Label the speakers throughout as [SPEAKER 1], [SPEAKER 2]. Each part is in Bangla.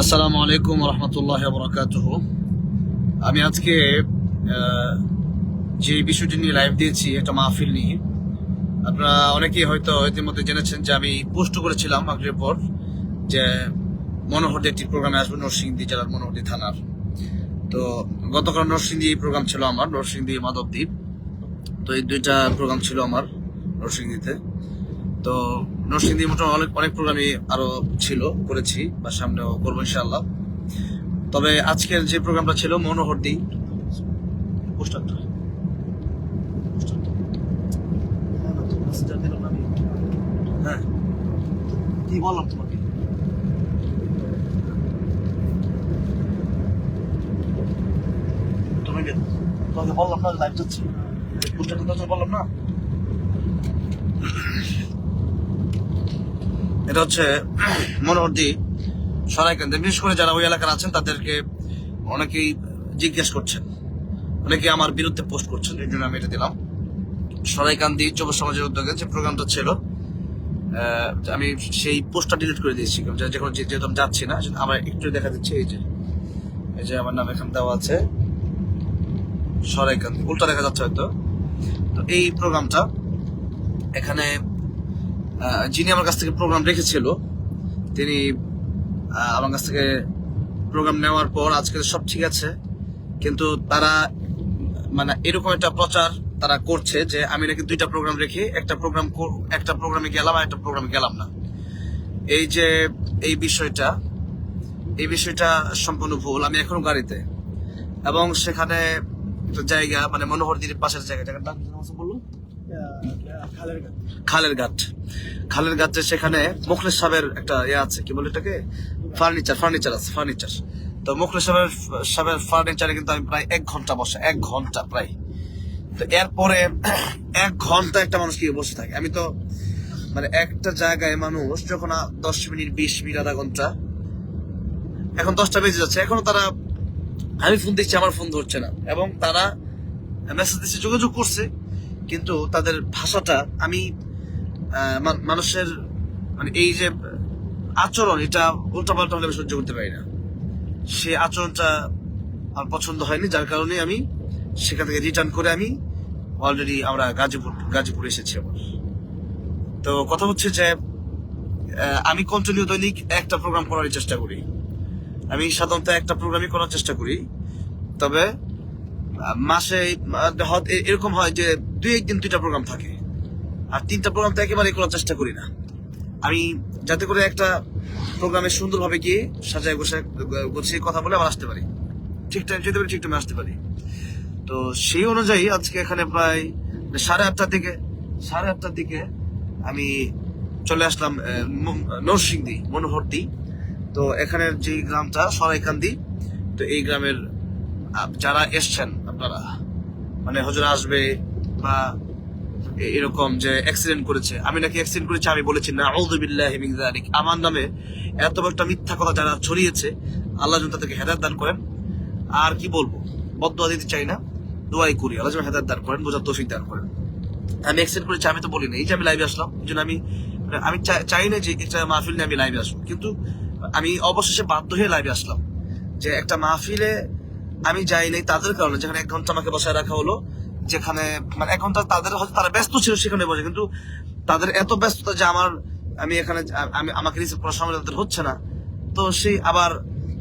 [SPEAKER 1] আসসালামু আলাইকুম রহমতুল্লাহ বরকাতুহ আমি আজকে যে বিষয়টি নিয়ে লাইভ দিয়েছি একটা মাহফিল নিয়ে। আপনারা অনেকেই হয়তো ইতিমধ্যে জেনেছেন যে আমি পোস্ট করেছিলাম মাগরিবের পর যে মনোহরদি একটি প্রোগ্রামে আসবে নরসিংদী জেলার মনোহরদি থানার। তো গতকাল নরসিংদী প্রোগ্রাম ছিল আমার, নরসিংদী মাধবদ্বীপ। তো এই দুইটা প্রোগ্রাম ছিল আমার নরসিংদীতে। তো নরসিংদী মোটামুটি অনেক অনেক প্রোগ্রামই আরও ছিল করেছি বা সামনেও করব ইনশাআল্লাহ। তবে আজকের যে প্রোগ্রামটা ছিল মনোহরদি পোস্টারটা। হ্যাঁ, তোমাকে? বললাম না লাইভ যাচ্ছি পোস্টারটা তো বললাম না? এটা হচ্ছে মনোহরদি সরাইকান্দি বিশেষ করে যারা ওই এলাকার আছেন, তাদেরকে অনেকেই জিজ্ঞেস করছেন। অনেকে আমার বিরুদ্ধে পোস্ট করছেন, এই জন্য আমি এটা দিলাম। সরাইকান্দি যুব সমাজের উদ্যোগে যে প্রোগ্রামটা ছিল আমি সেই পোস্টটা ডিলিট করে দিয়েছি। যে- যে- যেহেতু আমি যাচ্ছি না আমার একটু দেখা দিচ্ছে, এই যে এই যে আমার নাম এখানে দেওয়া আছে। সরাইকান্দি, উল্টা দেখা যাচ্ছে হয়তো। তো এই প্রোগ্রামটা এখানে যিনি আমার কাছ থেকে প্রোগ্রাম রেখেছিল, তিনি আমার কাছ থেকে প্রোগ্রাম নেওয়ার পর আজকে সব ঠিক আছে, কিন্তু তারা মানে এরকম একটা প্রচার তারা করছে যে আমি নাকি দুইটা প্রোগ্রাম রেখে একটা প্রোগ্রাম একটা প্রোগ্রামে গেলাম আর একটা প্রোগ্রামে গেলাম না। এই যে, এই বিষয়টা এই বিষয়টা সম্পূর্ণ ভুল, আমি এখনও গাড়িতে। এবং সেখানে জায়গা মানে মনোহরদির পাশের জায়গা জায়গার বলল? খালের ঘাট খালের ঘাটে সেখানে মুখলেশ সাহেবের একটা ইয়ে আছে, কি বলে এটাকে? ফার্নিচার ফার্নিচার আছে ফার্নিচার তো মুখলেশ সাহেবের সাহেবের ফার্নিচারে কিন্তু আমি প্রায় এক ঘণ্টা বসে, এক ঘণ্টা প্রায়। তো এরপরে এক ঘণ্টা একটা মানুষ কি বসে থাকে? আমি তো মানে একটা জায়গায় মানুষ যখন দশ মিনিট, বিশ মিনিট, আধা ঘণ্টা, এখন দশটা বেজে যাচ্ছে। এখনও তারা, আমি ফোন দিচ্ছি, আমার ফোন ধরছে না। এবং তারা মেসেজ দিচ্ছে, যোগাযোগ করছে। কিন্তু তাদের ভাষাটা আমি মানুষের মানে এই যে আচরণ, এটা উল্টাপাল্টা হলে আমি সহ্য করতে পারি না। সে আচরণটা আমার পছন্দ হয়নি, যার কারণে আমি সেখান থেকে রিটার্ন করে আমি অলরেডি আমরা গাজীপুর গাজীপুর এসেছি আবার। তো কথা হচ্ছে যে আমি কন্টিনিউ দৈনিক একটা প্রোগ্রাম করার চেষ্টা করি। আমি সাধারণত একটা প্রোগ্রামই করার চেষ্টা করি। তবে মাসে এরকম হয় যে দুই একদিন দুইটা প্রোগ্রাম থাকে। আর তিনটা প্রোগ্রাম তো একেবারে করার চেষ্টা করি না। আমি যাতে করে একটা প্রোগ্রামে সুন্দরভাবে গিয়ে সাজায় গোছায় গুছিয়ে কথা বলে আবার আসতে পারি। ঠিক টাইম যেতে পারি, ঠিক টাইমে আসতে পারি। তো সেই অনুযায়ী আজকে এখানে প্রায় সাড়ে আটটার দিকে, সাড়ে আটটার দিকে আমি চলে আসলাম নরসিংদী, মনোহরদি। তো এখানের যে গ্রামটা, সরাইকান্দি, তো এই গ্রামের যারা এসছেন আপনারা? মানে হজুর আসবে বা এরকম যে অ্যাক্সিডেন্ট করেছে। আমি নাকি অ্যাক্সিডেন্ট করেছি, আমি বলেছি না যালিক। আমার নামে এত একটা মিথ্যা কথা যারা ছড়িয়েছে, আল্লাহ যেন তাদেরকে হেদায়েত দান করেন। আর কি বলব? বদদোয়া দিতে চাই না, দোয়াই করি। আল্লাহ যেন হেদায়েত দান করেন, বোঝার তৌফিক দান করেন। আমি অ্যাক্সিডেন্ট করেছি, আমি তো বলি না এই যে আমি লাইভে আসলাম, এই জন্য আমি মানে আমি চাই না যে এটা মাহফিল নিয়ে আমি লাইভে আসব। কিন্তু আমি অবশেষে বাধ্য হয়ে লাইভে আসলাম যে একটা মাহফিলে আমি যাই নাই তাদের কারণে, যেখানে এক ঘণ্টা আমাকে বসায় রাখা হলো, যেখানে মানে এক ঘণ্টা তাদের হয়তো তারা ব্যস্ত ছিল সেখানে বসে, কিন্তু তাদের এত ব্যস্ততা যে আমার, আমি এখানে, আমি, আমাকে রিসিভ করার সময় তাদের হচ্ছে না। তো সেই আবার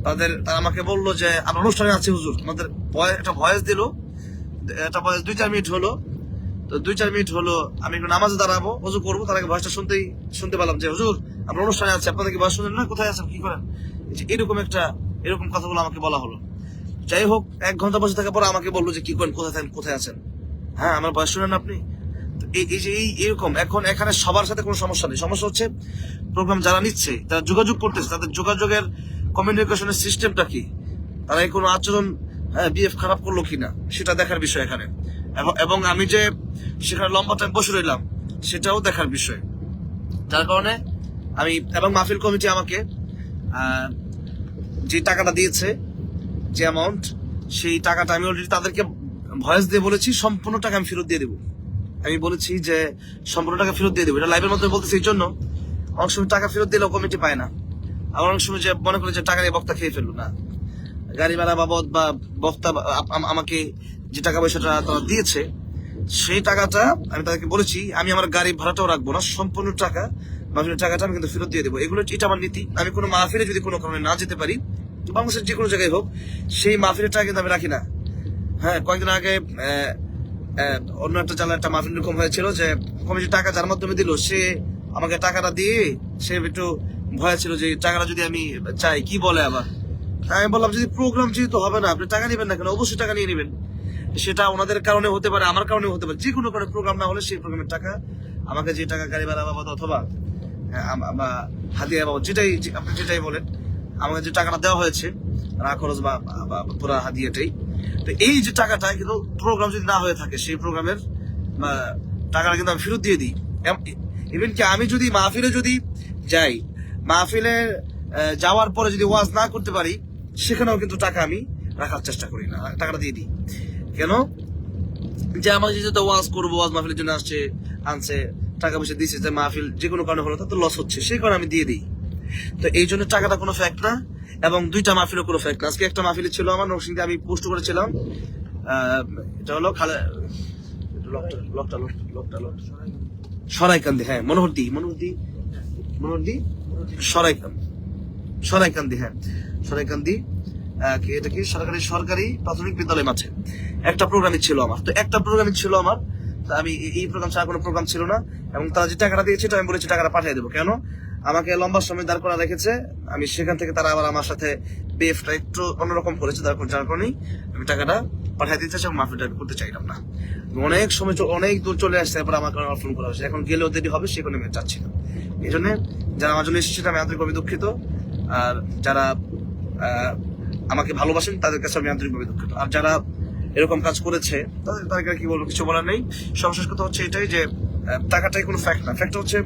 [SPEAKER 1] তাদের, তারা আমাকে বলল যে, আমরা অনুষ্ঠানে আছি, হুজুর। আমাদের ভয়, একটা ভয়েস দিল, একটা ভয়েস দুই চার মিনিট হলো। তো দুই চার মিনিট হলো, আমি একটু নামাজে দাঁড়াবো হুজু করব, তার আগে ভয়েসটা শুনতেই, শুনতে পেলাম যে, হুজুর, আমরা অনুষ্ঠানে আছি, আপনাদের কি ভয়েস শুনেন না? কোথায় আছেন? কি করেন? এরকম একটা, এরকম কথাগুলো আমাকে বলা হলো। যাই হোক, এক ঘণ্টা বসে থাকার পর আমাকে বলল যে, কি করেন? কোথায় থাকেন? কোথায় আছেন? হ্যাঁ আমার বয়স শুনেন আপনি? এই যে এই, এরকম, এখন এখানে সবার সাথে কোনো সমস্যা নেই। সমস্যা হচ্ছে প্রোগ্রাম যারা নিচ্ছে, তারা যোগাযোগ করতেছে। তাদের যোগাযোগের কমিউনিকেশনের সিস্টেমটা কি? তারা কোনো আচরণ হ্যাঁ বিএফ খারাপ করল কিনা, সেটা দেখার বিষয় এখানে। এবং আমি যে সেখানে লম্বা টাইম বসে রইলাম, সেটাও দেখার বিষয়। যার কারণে আমি, এবং মাহফিল কমিটি আমাকে যে টাকাটা দিয়েছে যে অ্যামাউন্ট সেই টাকাটা আমি অলরেডি তাদেরকে ভয়েস দিয়ে বলেছি, সম্পূর্ণ টাকা আমি ফেরত দিয়ে দেবো। আমি বলেছি যে, সম্পূর্ণ টাকা ফেরত দিয়ে দেবো। এটা লাইভের মধ্যে বলতেছি এই জন্য। অনেক সময় টাকা ফেরত দিলেও কমিটি পায় না। আমার অনেক সময় যে মনে করি যে টাকা দিয়ে বক্তা খেয়ে ফেলল, না। গাড়ি ভাড়া বাবদ বা বক্তা বা- আম- আম- আমাকে যে টাকা পয়সাটা তারা দিয়েছে, সেই টাকাটা আমি তাদেরকে বলেছি, আমি আমার গাড়ি ভাড়াটাও রাখব না, সম্পূর্ণ টাকা মাহফিলের টাকাটা আমি কিন্তু ফেরত দিয়ে দেবো। এগুলো এটা আমার নীতি। আমি কোনো মাহফিলে যদি কোনো কারণে না যেতে পারি বাংলাদেশের যে কোনো জায়গায় হোক সেই মাহফিলের টাকা কিন্তু আমি রাখি না। হ্যাঁ কয়েকদিন আগে অন্য একটা জায়গায় একটা মাহফিল এরকম হয়েছিল যে কমিটি টাকা যার মাধ্যমে দিল সে আমাকে টাকাটা দিয়ে সে একটু ভয় ছিল যে টাকাটা যদি আমি চাই কি বলে আবার? আমি বললাম যদি প্রোগ্রাম যেহেতু হবে না আপনি টাকা নেবেন না কেন? অবশ্যই টাকা নিয়ে নেবেন। সেটা ওনাদের কারণে হতে পারে আমার কারণে হতে পারে যে কোনো কারণে প্রোগ্রাম না হলে সেই প্রোগ্রামের টাকা আমাকে যে টাকা গাড়ি ভাড়া বাবদ অথবা আহ, আম- বা হাদিয়া বাবদ যেটাই আপনি যেটাই বলেন আমাকে যে টাকাটা দেওয়া হয়েছে রা খরচ বা পুরা হাদিয়াটাই তো এই যে টাকাটা কিন্তু প্রোগ্রাম যদি না হয়ে থাকে, সেই প্রোগ্রামের টাকাটা কিন্তু আমি ফেরত দিয়ে দিই। ইভেন কি আমি যদি মাহফিলে যদি যাই, মাহফিলে যাওয়ার পরে যদি ওয়াজ না করতে পারি, সেখানেও কিন্তু টাকা আমি রাখার চেষ্টা করি না, টাকাটা দিয়ে দিই। কেন? যে আমাকে যেহেতু ওয়াজ করব, ওয়াজ মাহফিলের জন্য আসছে, আনছে, টাকা পয়সা দিচ্ছে যে মাহফিল যে কোনো কারণে হলো তা তো লস হচ্ছে, সেই কারণে আমি দিয়ে দিই। তো এই জন্য টাকাটা কোনো ফ্যাক্ট না, এবং দুইটা মাহফিলও কোনো ফ্যাক্ট না। আজকে একটা মাহফিলে ছিল আমার নরসিংদে আমি পোস্ট করেছিলাম। এটা হলো খালে সরাইকান্দি হ্যাঁ মনোহরদি মনোহরদি মনোহরদি, সরাইকান্দি সরাইকান্দি হ্যাঁ সরাইকান্দি এটা কি? সরকারি সরকারি প্রাথমিক বিদ্যালয় মাঠে। একটা প্রোগ্রামই ছিল আমার। তো একটা প্রোগ্রামই ছিল আমার আমি এই- প্রোগ্রাম ছাড়া কোনো প্রোগ্রাম ছিল না, এবং তারা যে টাকাটা দিয়েছে আমি বলেছি, টাকাটা পাঠিয়ে দেবো। কেন? আমাকে লম্বা সময় দাঁড় করা রেখেছে। আমি সেখান থেকে তারা আবার আমার সাথে বেফটা একটু অন্যরকম করেছে তারপর যার কারণেই আমি টাকাটা পাঠিয়ে দিতে চাই মাফিটা করতে চাইলাম না। অনেক সময় অনেক দূর চলে আসছে তারপর আমাকে ফোন করা হয়েছে। এখন গেলেও দেরি হবে সেখানে আমি চাচ্ছি না। এই জন্য যারা আমার জন্য এসেছে, আমি আন্তরিকভাবে দুঃখিত। আর যারা আমাকে ভালোবাসেন, তাদের কাছে আমি আন্তরিকভাবে দুঃখিত। আর যারা এরকম কাজ করেছে, তাদের তাদেরকে কি বলব, কিছু বলার নেই। সর্বশেষ কথা হচ্ছে এটাই যে টাকাটাই কোনো ফ্যাক্ট না। ফ্যাক্ট হচ্ছে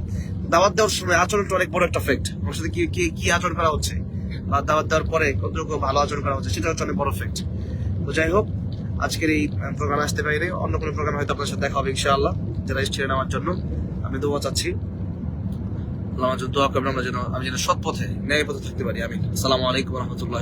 [SPEAKER 1] দাওয়াত দেওয়ার সময় আচরণটা অনেক বড় একটা আমার সাথে কি কি আচরণ করা হচ্ছে? বা দেওয়ার পরে কতটুকু ভালো আচরণ করা হচ্ছে, সেটা হচ্ছে অনেক বড় তো যাই হোক, আজকের এই প্রোগ্রামে আসতে পারি অন্য কোনো প্রোগ্রামে হয়তো আপনার সাথে দেখা হবে ইনশাআল্লাহ। যারা এসেছিলেন আমার জন্য, আমি দোয়া চাচ্ছি। আল্লাহ দোয়া করবেন, আমরা যেন, আমি যেন সৎ পথে, ন্যায় পথে থাকতে পারি। আমি আসসালামু আলাইকুম রহমতুল্লাহ